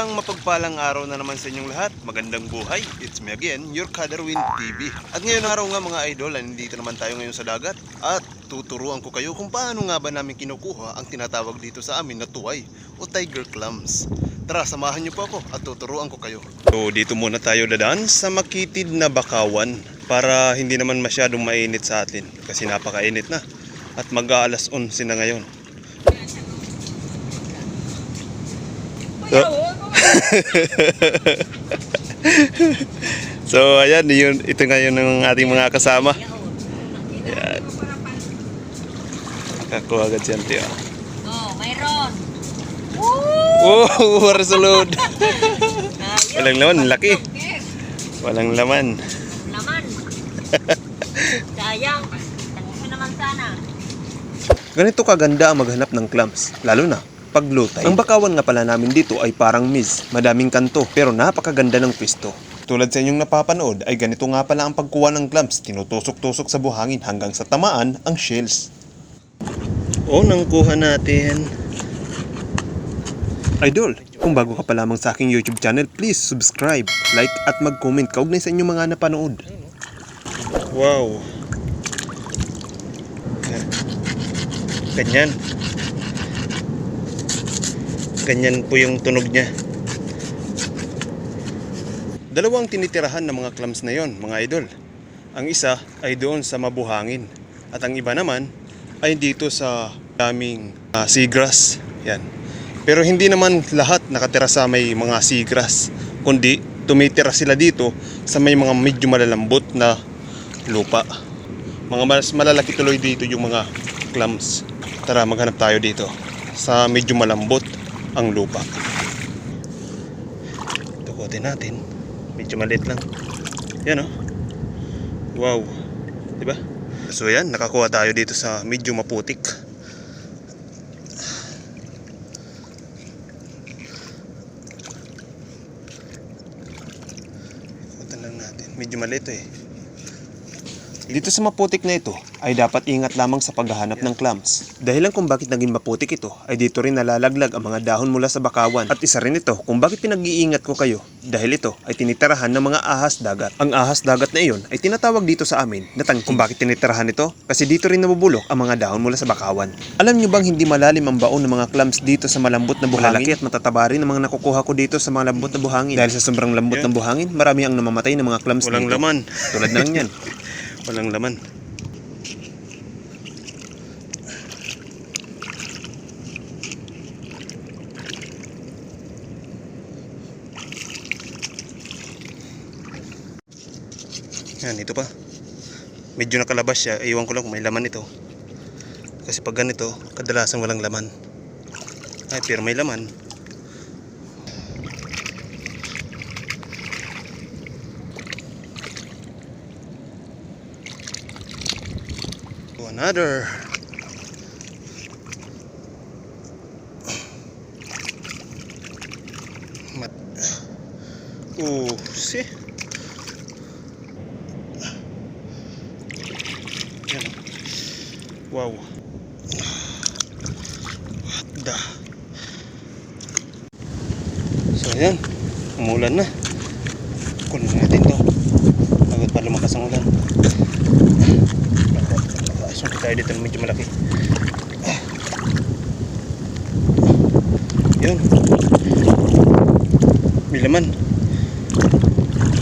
Isang mapagpalang araw na naman sa inyong lahat. Magandang buhay. It's me again, your Kadarwin TV. At ngayon araw nga mga idol, nandito naman tayo ngayon sa dagat. At tuturuan ko kayo kung paano nga ba namin kinukuha ang tinatawag dito sa amin na tuway o tiger clams. Tara, samahan niyo po ako at tuturuan ko kayo. So dito muna tayo dadaan sa makitid na bakawan para hindi naman masyadong mainit sa atin kasi napakainit na. At mag-aalas 11 na ngayon. So ayan, yun, ito ngayon ng ating mga kasama. Yan. Nakakuha agad si Auntie. ah. Oh, mayroon. Oh, resolud. Ayun. Walang laman, laki. Walang laman. Laman. Sayang. Tanong naman sana. Ganito kaganda ang maghanap ng clams, lalo na pag low tide. Ang bakawan nga pala namin dito ay parang miss, madaming kanto, pero napakaganda ng pwesto. Tulad sa inyong napapanood ay ganito nga pala ang pagkuha ng clams, tinutusok-tusok sa buhangin hanggang sa tamaan ang shells. O, nang kuha natin. Idol, kung bago ka pa lamang sa aking YouTube channel, please subscribe, like at mag-comment kaugnay sa inyong mga napanood. Wow. Ganyan. Ganyan po yung tunog niya. Dalawang tinitirahan ng mga clams na yon, mga idol. Ang isa ay doon sa mabuhangin. At ang iba naman ay dito sa daming ah, seagrass. Yan. Pero hindi naman lahat nakatira sa may mga seagrass. Kundi tumitira sila dito sa may mga medyo malalambot na lupa. Mga mas malalaki tuloy dito yung mga clams. Tara, maghanap tayo dito sa medyo malambot ang lupa. Tukutin natin. Medyo maliit lang. Yan oh. Wow. 'Di ba? So yan, nakakuha tayo dito sa medyo maputik. Ikutan lang natin. Medyo maliit eh. Dito sa maputik na ito ay dapat ingat lamang sa paghahanap ng clams. Dahilan kung bakit naging maputik ito ay dito rin nalalaglag ang mga dahon mula sa bakawan. At isa rin ito kung bakit pinag-iingat ko kayo dahil ito ay tinitirahan ng mga ahas dagat. Ang ahas dagat na iyon ay tinatawag dito sa amin na tangking. Kung bakit tinitirahan ito? Kasi dito rin nabubulok ang mga dahon mula sa bakawan. Alam nyo bang hindi malalim ang baon ng mga clams dito sa malambot na buhangin? Malalaki at matataba rin ang mga nakukuha ko dito sa mga lambot na buhangin. Dahil sa sobrang lambot ng buhangin, marami ang namamatay ng mga clams Walang dito. laman. Tulad na lang yan. Walang laman. Yan, ito pa. Medyo nakalabas siya. Iwan ko lang kung may laman ito. Kasi pag ganito, kadalasan walang laman. Ay, pero may laman. Another. Oh, see? Wow. What the? So yan. Umulan na. Kunin natin to. Bago pa lumakas ang ulan. Asun tayo dito na medyo malaki. Yun. May laman.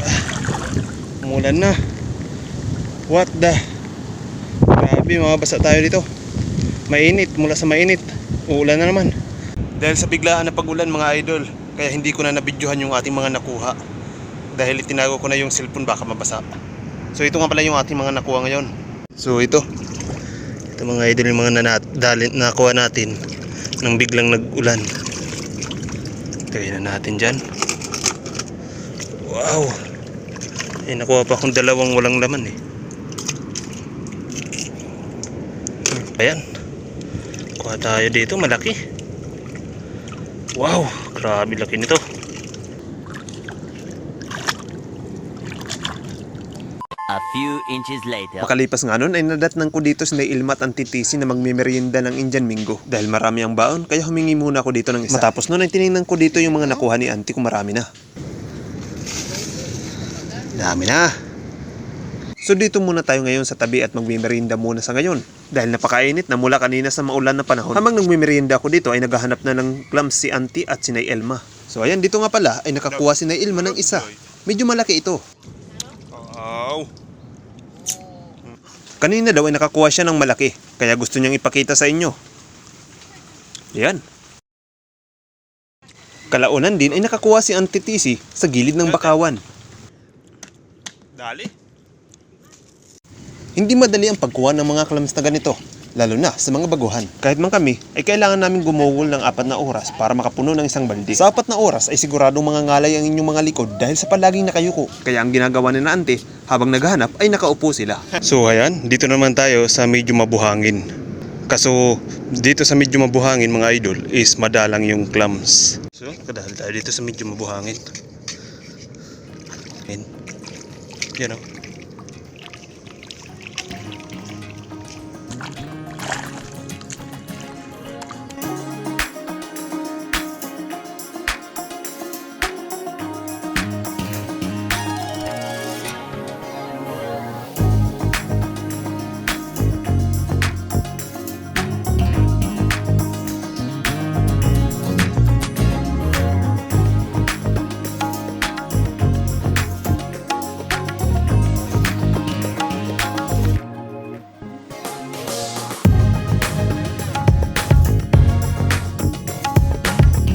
Ah. Umulan na. What the? Grabe, mababasa tayo dito. Mainit, mula sa mainit. Uulan na naman. Dahil sa biglaan na pagulan mga idol, kaya hindi ko na nabidyohan yung ating mga nakuha. Dahil itinago ko na yung cellphone baka mabasa. So ito nga pala yung ating mga nakuha ngayon. So ito. Ito mga idol yung mga dalin, nakuha natin nang biglang nag-ulan. Kaya na natin dyan. Wow! Eh, nakuha pa akong dalawang walang laman eh. Ayan. Kuha tayo dito, malaki. Wow, grabe laki nito. Few inches later. Makalipas nga nun ay nadatnang ko dito si Nay Ilma at Auntie Tisi na magmimerienda ng Indian Mingo. Dahil marami ang baon, kaya humingi muna ako dito ng isa. Matapos nun ay tinignan ko dito yung mga nakuha ni Auntie kung marami na. Dami na. So dito muna tayo ngayon sa tabi at magmimerienda muna sa ngayon. Dahil napakainit na mula kanina sa maulan na panahon. Habang nagmimerienda ako dito ay naghahanap na ng clams si Auntie at si Nay Elma. So ayan, dito nga pala ay nakakuha si Nay Elma ng isa. Medyo malaki ito. Kanina daw ay nakakuha siya ng malaki, kaya gusto niyang ipakita sa inyo. Yan. Kalaunan din ay nakakuha si Auntie Tisi sa gilid ng bakawan. Dali. Hindi madali ang pagkuha ng mga clams na ganito, lalo na sa mga baguhan. Kahit man kami, ay kailangan namin gumugol ng apat na oras para makapuno ng isang balde. Sa apat na oras ay siguradong mga ngalay ang inyong mga likod dahil sa palaging nakayuko. Kaya ang ginagawa ni na habang naghahanap ay nakaupo sila. So ayan, dito naman tayo sa medyo mabuhangin. Kaso dito sa medyo mabuhangin mga idol is madalang yung clams. So kadahal tayo dito sa medyo mabuhangin. Yan. Yan o.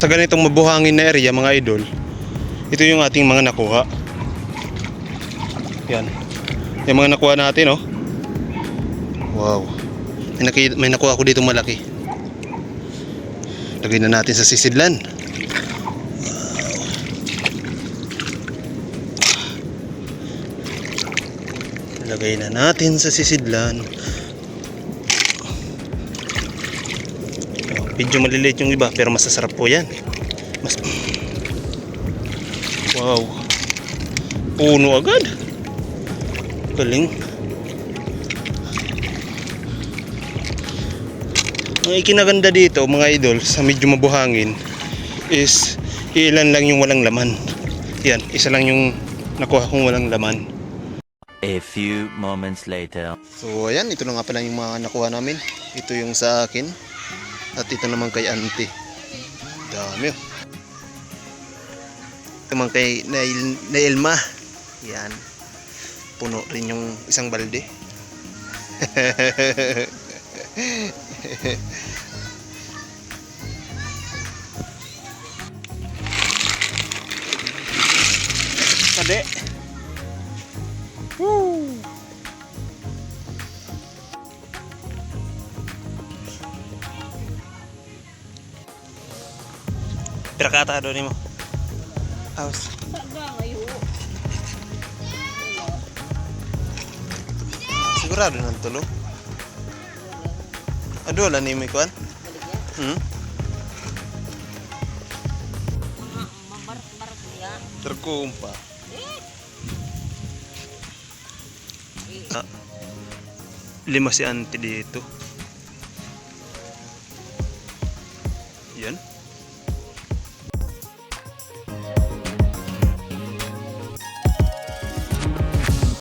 Sa ganitong mabuhangin na area mga idol, ito yung ating mga nakuha. Yan. Yung mga nakuha natin oh. Wow. May, naki- may nakuha ko dito malaki. Lagay na natin sa sisidlan. Lagay na natin sa sisidlan. Medyo maliliit yung iba pero masasarap po yan. Mas Wow. Puno agad. Galing. Ang ikinaganda dito mga idol sa medyo mabuhangin is ilan lang yung walang laman. Yan, isa lang yung nakuha kong walang laman. A few moments later. So ayan, ito na nga pala yung mga nakuha namin. Ito yung sa akin. At ito naman kay auntie. Dami oh. Ito naman kay Nail, Nailma. Yan. Puno rin yung isang balde. Kade. Pirakata doon mo. House. Sigurado nang tulo. Ado wala ni may kuan? Hmm? Terkumpa. Ah, lima si auntie dito.